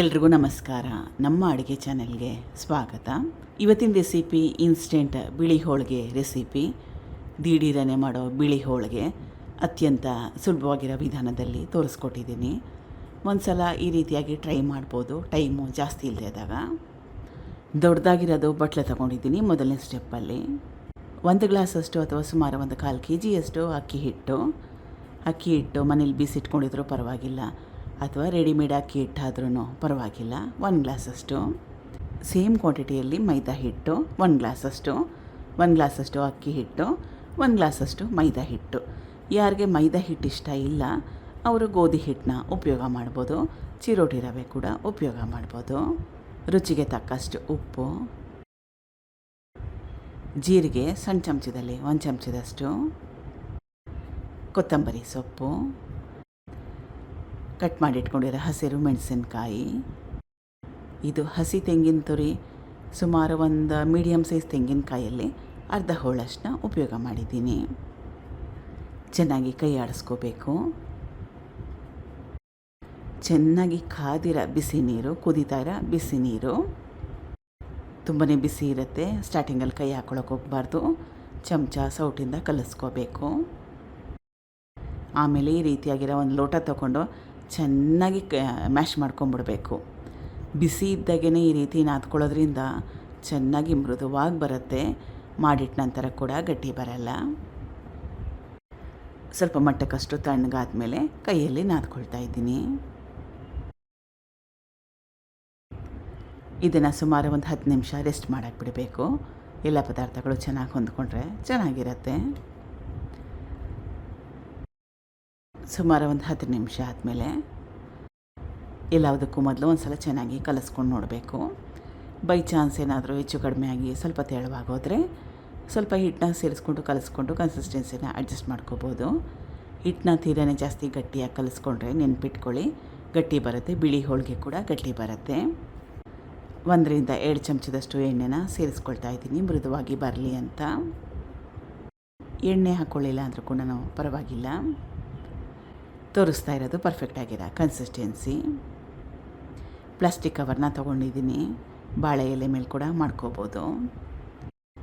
ಎಲ್ರಿಗೂ ನಮಸ್ಕಾರ. ನಮ್ಮ ಅಡುಗೆ ಚಾನೆಲ್ಗೆ ಸ್ವಾಗತ. ಇವತ್ತಿನ ರೆಸಿಪಿ ಇನ್ಸ್ಟೆಂಟ್ ಬಿಳಿ ಹೋಳಿಗೆ ರೆಸಿಪಿ. ದಿಢೀರನೆ ಮಾಡೋ ಬಿಳಿ ಹೋಳಿಗೆ ಅತ್ಯಂತ ಸುಲಭವಾಗಿರೋ ವಿಧಾನದಲ್ಲಿ ತೋರಿಸ್ಕೊಟ್ಟಿದ್ದೀನಿ. ಒಂದು ಸಲ ಈ ರೀತಿಯಾಗಿ ಟ್ರೈ ಮಾಡ್ಬೋದು. ಟೈಮು ಜಾಸ್ತಿ ಇಲ್ಲದೆ ಇದ್ದಾಗ. ದೊಡ್ಡದಾಗಿರೋದು ಬಟ್ಲೆ ತಗೊಂಡಿದ್ದೀನಿ ಮೊದಲನೇ ಸ್ಟೆಪ್ಪಲ್ಲಿ. ಒಂದು ಗ್ಲಾಸಷ್ಟು ಅಥವಾ ಸುಮಾರು ಒಂದು ಕಾಲು ಕೆ ಜಿಯಷ್ಟು ಅಕ್ಕಿ ಹಿಟ್ಟು. ಅಕ್ಕಿ ಹಿಟ್ಟು ಮನೇಲಿ ಬಿಸಿಟ್ಕೊಂಡಿದ್ರು ಪರವಾಗಿಲ್ಲ. ಅಥವಾ ರೆಡಿಮೇಡ್ ಅಕ್ಕಿ ಹಿಟ್ಟಾದ್ರೂ ಪರವಾಗಿಲ್ಲ. ಒಂದು ಗ್ಲಾಸಷ್ಟು ಸೇಮ್ ಕ್ವಾಂಟಿಟಿಯಲ್ಲಿ ಮೈದಾ ಹಿಟ್ಟು. ಒಂದು ಗ್ಲಾಸಷ್ಟು ಒಂದು ಗ್ಲಾಸಷ್ಟು ಅಕ್ಕಿ ಹಿಟ್ಟು. ಒಂದು ಗ್ಲಾಸಷ್ಟು ಮೈದಾ ಹಿಟ್ಟು. ಯಾರಿಗೆ ಮೈದಾ ಹಿಟ್ಟು ಇಷ್ಟ ಇಲ್ಲ, ಅವರು ಗೋಧಿ ಹಿಟ್ಟನ್ನ ಉಪಯೋಗ ಮಾಡ್ಬೋದು. ಚಿರೋಟಿ ರವೆ ಕೂಡ ಉಪಯೋಗ ಮಾಡ್ಬೋದು. ರುಚಿಗೆ ತಕ್ಕಷ್ಟು ಉಪ್ಪು. ಜೀರಿಗೆ ಸಣ್ಣ ಚಮಚದಲ್ಲಿ ಒಂದು ಚಮಚದಷ್ಟು. ಕೊತ್ತಂಬರಿ ಸೊಪ್ಪು. ಕಟ್ ಮಾಡಿ ಇಟ್ಕೊಂಡಿರೋ ಹಸಿರು ಮೆಣಸಿನ್ಕಾಯಿ. ಇದು ಹಸಿ ತೆಂಗಿನ ತುರಿ, ಸುಮಾರು ಒಂದು ಮೀಡಿಯಮ್ ಸೈಜ್ ತೆಂಗಿನಕಾಯಲ್ಲಿ ಅರ್ಧ ಹೋಳಷ್ಟನ್ನ ಉಪಯೋಗ ಮಾಡಿದ್ದೀನಿ. ಚೆನ್ನಾಗಿ ಕೈ ಆಡಿಸ್ಕೋಬೇಕು. ಚೆನ್ನಾಗಿ ಕಾದಿರ ಬಿಸಿ ನೀರು, ಕುದಿತಾ ಇರೋ ಬಿಸಿ ನೀರು. ತುಂಬಾ ಬಿಸಿ ಇರುತ್ತೆ. ಸ್ಟಾರ್ಟಿಂಗಲ್ಲಿ ಕೈ ಹಾಕ್ಕೊಳಕ್ಕೆ ಹೋಗಬಾರ್ದು. ಚಮಚ ಸೌಟಿಂದ ಕಲಿಸ್ಕೋಬೇಕು. ಆಮೇಲೆ ಈ ರೀತಿಯಾಗಿರೋ ಒಂದು ಲೋಟ ತಗೊಂಡು ಚೆನ್ನಾಗಿ ಮ್ಯಾಶ್ ಮಾಡ್ಕೊಂಬಿಡಬೇಕು. ಬಿಸಿ ಇದ್ದಾಗೇ ಈ ರೀತಿ ನಾದ್ಕೊಳ್ಳೋದ್ರಿಂದ ಚೆನ್ನಾಗಿ ಮೃದುವಾಗಿ ಬರುತ್ತೆ. ಮಾಡಿಟ್ಟ ನಂತರ ಕೂಡ ಗಟ್ಟಿ ಬರಲ್ಲ. ಸ್ವಲ್ಪ ಮಟ್ಟಕ್ಕಷ್ಟು ತಣ್ಣಗಾದ್ಮೇಲೆ ಕೈಯಲ್ಲಿ ನಾದ್ಕೊಳ್ತಾ ಇದ್ದೀನಿ. ಇದನ್ನು ಸುಮಾರು ಒಂದು ಹತ್ತು ನಿಮಿಷ ರೆಸ್ಟ್ ಮಾಡಕ್ಕೆ ಬಿಡಬೇಕು ಎಲ್ಲ ಪದಾರ್ಥಗಳು ಚೆನ್ನಾಗಿ ಹೊಂದ್ಕೊಂಡ್ರೆ ಚೆನ್ನಾಗಿರುತ್ತೆ. ಸುಮಾರು ಒಂದು ಹತ್ತು ನಿಮಿಷ ಆದಮೇಲೆ ಎಲ್ಲದಕ್ಕೂ ಮೊದಲು ಒಂದು ಸಲ ಚೆನ್ನಾಗಿ ಕಲಿಸ್ಕೊಂಡು ನೋಡಬೇಕು. ಬೈ ಚಾನ್ಸ್ ಏನಾದರೂ ಹೆಚ್ಚು ಕಡಿಮೆ ಆಗಿ ಸ್ವಲ್ಪ ತೆಳುವಾಗೋದ್ರೆ ಸ್ವಲ್ಪ ಹಿಟ್ಟನ್ನ ಸೇರಿಸ್ಕೊಂಡು ಕಲಿಸ್ಕೊಂಡು ಕನ್ಸಿಸ್ಟೆನ್ಸಿನ ಅಡ್ಜಸ್ಟ್ ಮಾಡ್ಕೋಬೋದು. ಹಿಟ್ಟನ್ನ ತೀರನೇ ಜಾಸ್ತಿ ಗಟ್ಟಿಯಾಗಿ ಕಲಿಸ್ಕೊಂಡ್ರೆ ನೆನ್ಪಿಟ್ಕೊಳ್ಳಿ. ಗಟ್ಟಿ ಬರುತ್ತೆ, ಬಿಳಿ ಹೋಳಿಗೆ ಕೂಡ ಗಟ್ಟಿ ಬರುತ್ತೆ. ಒಂದರಿಂದ ಎರಡು ಚಮಚದಷ್ಟು ಎಣ್ಣೆನ ಸೇರಿಸ್ಕೊಳ್ತಾ ಇದ್ದೀನಿ, ಮೃದುವಾಗಿ ಬರಲಿ ಅಂತ. ಎಣ್ಣೆ ಹಾಕ್ಕೊಳ್ಳಿಲ್ಲ ಅಂದರೂ ಕೂಡ ನಾವು ಪರವಾಗಿಲ್ಲ. ತೋರಿಸ್ತಾ ಇರೋದು ಪರ್ಫೆಕ್ಟ್ ಆಗಿರೋ ಕನ್ಸಿಸ್ಟೆನ್ಸಿ ಪ್ಲಾಸ್ಟಿಕ್ ಕವರ್ನ ತೊಗೊಂಡಿದ್ದೀನಿ. ಬಾಳೆ ಎಲೆ ಮೇಲೆ ಕೂಡ ಮಾಡ್ಕೋಬೋದು.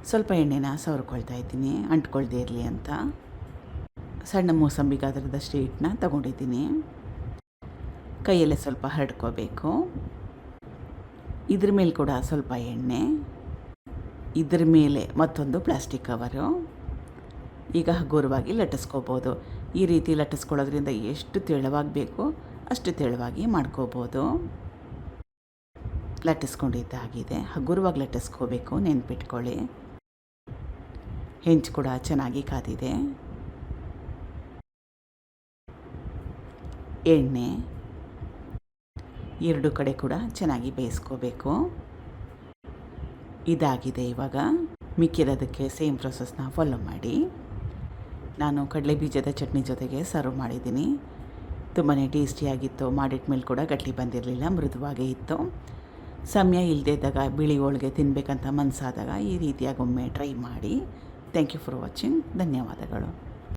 ಸ್ವಲ್ಪ ಎಣ್ಣೆನ ಸವರ್ಕೊಳ್ತಾ ಇದ್ದೀನಿ. ಅಂಟ್ಕೊಳ್ದೇ ಇರಲಿ ಅಂತ. ಸಣ್ಣ ಮೂಸಂಬಿ ಗಾತ್ರದ ಹಿಟ್ಟನ್ನ ತಗೊಂಡಿದ್ದೀನಿ. ಕೈಯಲ್ಲೇ ಸ್ವಲ್ಪ ಹರಡ್ಕೋಬೇಕು. ಇದ್ರ ಮೇಲೆ ಕೂಡ ಸ್ವಲ್ಪ ಎಣ್ಣೆ. ಇದ್ರ ಮೇಲೆ ಮತ್ತೊಂದು ಪ್ಲಾಸ್ಟಿಕ್ ಕವರು ಈಗ ಹಗುರವಾಗಿ ಲಟ್ಟಿಸ್ಕೋಬೋದು. ಈ ರೀತಿ ಲಟ್ಟಿಸ್ಕೊಳ್ಳೋದ್ರಿಂದ ಎಷ್ಟು ತೆಳುವಾಗಿ ಬೇಕೋ ಅಷ್ಟು ತೆಳುವಾಗಿ ಮಾಡ್ಕೋಬೋದು. ಲಟ್ಟಿಸ್ಕೊಂಡಿದ್ದಾಗಿದೆ. ಹಗುರವಾಗಿ ಲಟ್ಟಿಸ್ಕೋಬೇಕು, ನೆನ್ಪಿಟ್ಕೊಳ್ಳಿ. ಹೆಂಚು ಕೂಡ ಚೆನ್ನಾಗಿ ಕಾದಿದೆ. ಎಣ್ಣೆ. ಎರಡು ಕಡೆ ಕೂಡ ಚೆನ್ನಾಗಿ ಬೇಯಿಸ್ಕೋಬೇಕು. ಇದಾಗಿದೆ ಇವಾಗ. ಮಿಕ್ಕಿರೋದಕ್ಕೆ ಸೇಮ್ ಪ್ರೊಸೆಸ್ನ ಫಾಲೋ ಮಾಡಿ. ನಾನು ಕಡಲೆ ಬೀಜದ ಚಟ್ನಿ ಜೊತೆಗೆ ಸರ್ವ್ ಮಾಡಿದ್ದೀನಿ. ತುಂಬಾ ಟೇಸ್ಟಿಯಾಗಿತ್ತು. ಮಾಡಿಟ್ಮೇಲೆ ಮೇಲೆ ಕೂಡ ಗಟ್ಟಿ ಬಂದಿರಲಿಲ್ಲ, ಮೃದುವಾಗೇ ಇತ್ತು. ಸಮಯ ಇಲ್ಲದೇ ಇದ್ದಾಗ, ಬಿಳಿ ಹೋಳಿಗೆ ತಿನ್ನಬೇಕಂತ ಮನಸ್ಸಾದಾಗ ಈ ರೀತಿಯಾಗಿ ಒಮ್ಮೆ ಟ್ರೈ ಮಾಡಿ. ಥ್ಯಾಂಕ್ ಯು ಫಾರ್ ವಾಚಿಂಗ್ ಧನ್ಯವಾದಗಳು.